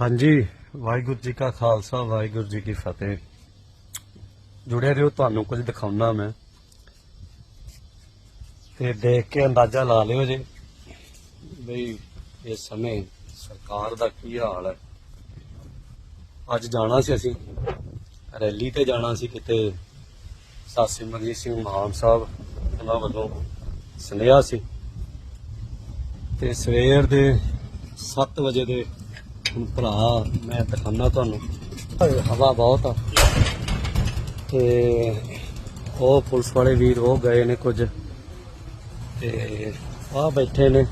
ਹਾਂਜੀ, ਵਾਹਿਗੁਰੂ ਜੀ ਕਾ ਖਾਲਸਾ, ਵਾਹਿਗੁਰੂ ਜੀ ਕੀ ਫਤਿਹ। ਜੁੜੇ ਰਹੋ, ਤੁਹਾਨੂੰ ਕੁਝ ਦਿਖਾਉਣਾ ਮੈਂ। ਤੇ ਦੇਖ ਕੇ ਅੰਦਾਜ਼ਾ ਲਾ ਲਿਓ ਜੇ, ਬਈ ਇਸ ਸਮੇਂ ਸਰਕਾਰ ਦਾ ਕੀ ਹਾਲ ਹੈ। ਅੱਜ ਜਾਣਾ ਸੀ ਅਸੀਂ, ਰੈਲੀ ਤੇ ਜਾਣਾ ਸੀ ਕਿਤੇ। ਸਾਸੀ ਮਰਜੀਤ ਸਿੰਘ ਮਾਨ ਸਾਹਿਬ ਉਹਨਾਂ ਵੱਲੋਂ ਸੁਨੇਹਾ ਸੀ। ਤੇ ਸਵੇਰ ਦੇ 7 ਵਜੇ ਦੇ ਹੁਣ ਭਰਾ, ਮੈਂ ਦਿਖਾਉਣਾ ਤੁਹਾਨੂੰ। ਹਵਾ ਬਹੁਤ ਆ। ਤੇ ਉਹ ਪੁਲਿਸ ਵਾਲੇ ਵੀਰ ਉਹ ਗਏ ਨੇ ਕੁਝ। ਤੇ ਆ ਬੈਠੇ ਨੇ।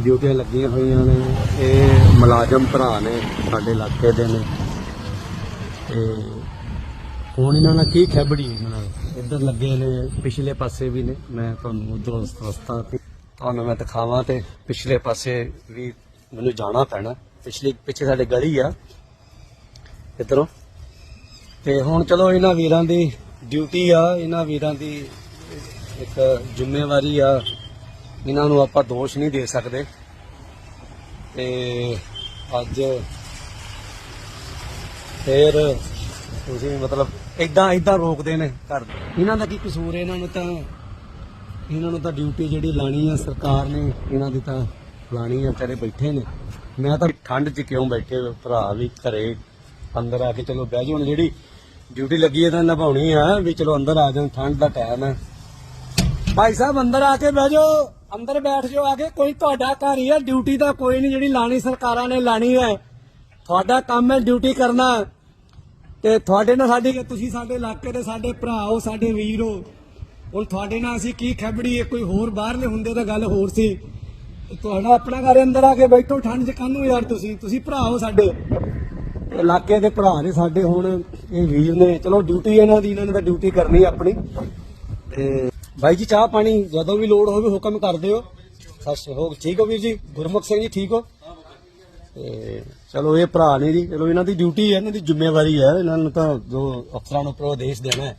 ਡਿਊਟੀਆਂ ਲੱਗੀਆਂ ਹੋਈਆਂ ਨੇ। ਇਹ ਮੁਲਾਜ਼ਮ ਭਰਾ ਨੇ, ਸਾਡੇ ਇਲਾਕੇ ਦੇ ਨੇ। ਤੇ ਹੁਣ ਇਹਨਾਂ ਨਾਲ ਕੀ ਖੈਬੜੀ ਇਹਨਾਂ ਨਾਲ? ਇੱਧਰ ਲੱਗੇ ਨੇ, ਪਿਛਲੇ ਪਾਸੇ ਵੀ ਨੇ। ਮੈਂ ਤੁਹਾਨੂੰ ਉਧਰੋਂ ਰਸਤਾ ਤੁਹਾਨੂੰ ਮੈਂ ਦਿਖਾਵਾਂ ਤੇ ਪਿਛਲੇ ਪਾਸੇ ਵੀ ਮੈਨੂੰ ਜਾਣਾ ਪੈਣਾ। ਪਿਛਲੀ, ਪਿੱਛੇ ਸਾਡੇ ਗਲੀ ਆ। ਇੱਧਰੋਂ। ਤੇ ਹੁਣ ਚਲੋ ਇਹਨਾਂ ਵੀਰਾਂ ਦੀ ਡਿਊਟੀ ਆ। ਇਹਨਾਂ ਵੀਰਾਂ ਦੀ ਇੱਕ ਜ਼ਿੰਮੇਵਾਰੀ ਆ। ਇਹਨਾਂ ਨੂੰ ਆਪਾਂ ਦੋਸ਼ ਨਹੀਂ ਦੇ ਸਕਦੇ। ਤੇ ਅੱਜ ਫੇਰ ਤੁਸੀਂ ਮਤਲਬ ਇਦਾਂ ਇਦਾਂ ਰੋਕਦੇ ਨੇ ਘਰ। ਇਹਨਾਂ ਦਾ ਕੀ ਕਸੂਰ ਹੈ? ਇਹਨਾਂ ਨੂੰ ਤਾਂ, ਇਹਨਾਂ ਨੂੰ ਤਾਂ ਡਿਊਟੀ ਜਿਹੜੀ ਲਾਣੀ ਆ ਸਰਕਾਰ ਨੇ, ਇਹਨਾਂ ਦੀ ਤਾਂ ਲਾਣੀ ਆ, ਵਿਚਾਰੇ ਬੈਠੇ ਨੇ। ਮੈਂ ਤਾਂ ਠੰਡ 'ਚ ਕਿਉਂ ਬੈਠੇ ਹੋ ਭਰਾ ਵੀ ਘਰੇ ਅੰਦਰ ਆ ਕੇ ਚਲੋ ਬਹਿ ਜਾਓ। ਹੁਣ ਜਿਹੜੀ ਡਿਊਟੀ ਲੱਗੀ ਹੈ ਤਾਂ ਨਿਭਾਉਣੀ ਆ ਵੀ ਚਲੋ ਅੰਦਰ ਆ ਜਾਓ ਠੰਡ ਦਾ ਟਾਈਮ ਹੈ ਭਾਈ ਸਾਹਿਬ, ਅੰਦਰ ਆ ਕੇ ਬਹਿ ਜਾਓ। ਅੰਦਰ ਬੈਠ ਜਾਓ ਆ ਕੇ। ਕੋਈ ਤੁਹਾਡਾ ਘਰ ਹੀ ਆ, ਡਿਊਟੀ ਤਾਂ ਕੋਈ ਨਹੀਂ ਜਿਹੜੀ ਲਾਣੀ ਸਰਕਾਰਾਂ ਨੇ ਲਾਣੀ ਹੈ ਤੁਹਾਡਾ ਕੰਮ ਹੈ ਡਿਊਟੀ ਕਰਨਾ। ਤੇ ਤੁਹਾਡੇ ਨਾਲ ਸਾਡੀ, ਤੁਸੀਂ ਸਾਡੇ ਇਲਾਕੇ ਦੇ ਸਾਡੇ ਭਰਾ ਹੋ, ਸਾਡੇ ਵੀਰ ਹੋ। ਹੁਣ ਤੁਹਾਡੇ ਨਾਲ ਅਸੀਂ ਕੀ ਖੈਬੜੀ ਕੋਈ ਹੋਰ ਬਾਹਰਲੇ ਹੁੰਦੇ ਤਾਂ ਗੱਲ ਹੋਰ ਸੀ। ਤੁਹਾਡਾ ਆਪਣਾ ਘਰ ਅੰਦਰ ਆ ਕੇ ਬੈਠੋ, ਠੰਡ 'ਚ ਕਾਹਨੂੰ ਯਾਰ ਤੁਸੀਂ। ਤੁਸੀਂ ਭਰਾ ਹੋ ਸਾਡੇ। ਇਲਾਕੇ ਦੇ ਭਰਾ ਨੇ ਸਾਡੇ ਹੁਣ, ਇਹ ਵੀਰ ਨੇ। ਚਲੋ ਡਿਊਟੀ ਇਹਨਾਂ ਦੀ, ਇਹਨਾਂ ਨੇ ਤਾਂ ਡਿਊਟੀ ਕਰਨੀ ਆਪਣੀ। ਤੇ ਬਾਈ ਜੀ, ਚਾਹ ਪਾਣੀ ਜਦੋਂ ਵੀ ਲੋੜ ਹੋਵੇ ਹੁਕਮ ਕਰ ਦਿਓ। ਸਤਿ ਸ਼੍ਰੀ ਠੀਕ ਹੋ ਵੀਰ ਜੀ? ਗੁਰਮੁਖ ਸਿੰਘ ਜੀ, ਠੀਕ ਹੋ? ਤੇ ਚਲੋ, ਇਹ ਭਰਾ ਨੇ ਜੀ। ਚਲੋ, ਇਹਨਾਂ ਦੀ ਡਿਊਟੀ ਹੈ ਇਹਨਾਂ ਦੀ ਜ਼ਿੰਮੇਵਾਰੀ ਹੈ ਇਹਨਾਂ ਨੂੰ ਤਾਂ ਜੋ ਅਫਸਰਾਂ ਨੂੰ ਪ੍ਰੋਦੇਸ਼ ਦੇਣਾ ਹੈ।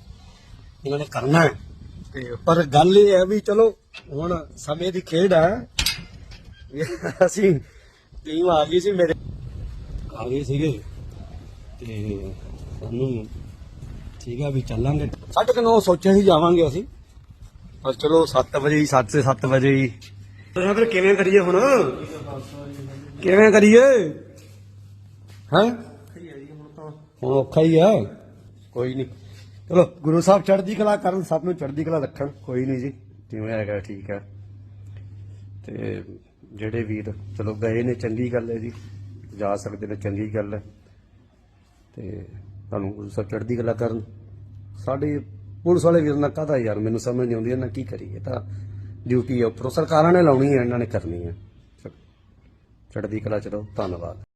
ਇਹਨਾਂ ਨੇ ਕਰਨਾ ਹੈ। ਤੇ ਪਰ ਗੱਲ ਇਹ ਹੈ ਵੀ ਚਲੋ, ਹੁਣ ਸਮੇਂ ਦੀ ਖੇਡ ਹੈ ਅਸੀਂ ਟੀਮ ਆ ਗਈ ਸੀ ਮੇਰੇ। ਆ ਗਏ ਸੀਗੇ। ਤੇ ਸਾਨੂੰ ਠੀਕ ਆ ਵੀ ਚੱਲਾਂਗੇ। ਸਾਢੇ ਕੁ ਨੌ ਸੋਚਿਆ ਸੀ ਜਾਵਾਂਗੇ ਅਸੀਂ। ਪਰ ਚਲੋ 7 ਵਜੇ ਹੀ 7 ਸੇ 7 ਵਜੇ ਹੀ। ਤਾਂ ਫਿਰ ਕਿਵੇਂ ਕਰੀਏ ਹੁਣ? ਕਿਵੇਂ ਕਰੀਏ? ਹਾਂ? ਹੁਣ ਔਖਾ ਹੀ ਆ। ਕੋਈ ਨਹੀਂ। ਚਲੋ ਗੁਰੂ ਸਾਹਿਬ ਚੜ੍ਹਦੀ ਕਲਾ ਕਰਨ ਸਭ ਨੂੰ ਚੜ੍ਹਦੀ ਕਲਾ ਰੱਖਣ। ਕੋਈ ਨਹੀਂ ਜੀ ਜਿਵੇਂ ਹੈਗਾ ਠੀਕ ਹੈ ਤੇ ਜਿਹੜੇ ਵੀਰ, ਚਲੋ ਗਏ ਨੇ, ਚੰਗੀ ਗੱਲ ਹੈ ਜੀ। ਜਾ ਸਕਦੇ ਨੇ, ਚੰਗੀ ਗੱਲ ਹੈ। ਤੇ ਤੁਹਾਨੂੰ ਗੁਰੂ ਸਾਹਿਬ ਚੜ੍ਹਦੀ ਕਲਾ ਕਰਨ। ਸਾਡੇ ਪੁਲਿਸ ਵਾਲੇ ਵੀਰ ਨਾਲ ਕਾਹਦਾ ਯਾਰ ਮੈਨੂੰ ਸਮਝ ਨਹੀਂ ਆਉਂਦੀ, ਇਹਨਾਂ ਕੀ ਕਰੀਏ? ਤਾਂ ਡਿਊਟੀ ਹੈ ਉੱਪਰੋਂ। ਸਰਕਾਰਾਂ ਨੇ ਲਾਉਣੀ ਹੈ, ਇਹਨਾਂ ਨੇ ਕਰਨੀ ਹੈ। ਚੜ੍ਹਦੀ ਕਲਾ ਚਲੋ ਧੰਨਵਾਦ।